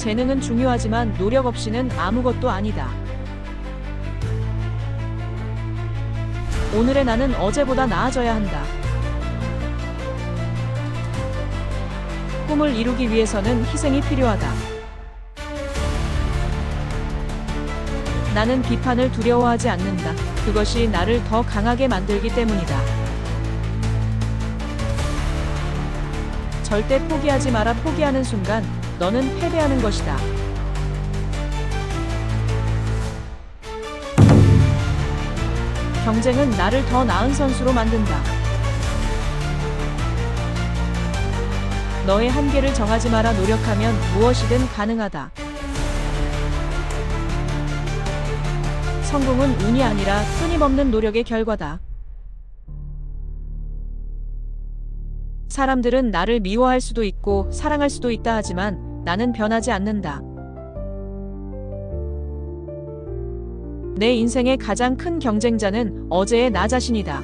재능은 중요하지만 노력 없이는 아무것도 아니다. 오늘의 나는 어제보다 나아져야 한다. 꿈을 이루기 위해서는 희생이 필요하다. 나는 비판을 두려워하지 않는다. 그것이 나를 더 강하게 만들기 때문이다. 절대 포기하지 마라. 포기하는 순간 너는 패배하는 것이다. 경쟁은 나를 더 나은 선수로 만든다. 너의 한계를 정하지 마라. 노력하면 무엇이든 가능하다. 성공은 운이 아니라 끊임없는 노력의 결과다. 사람들은 나를 미워할 수도 있고 사랑할 수도 있다 하지만 나는 변하지 않는다. 내 인생의 가장 큰 경쟁자는 어제의 나 자신이다.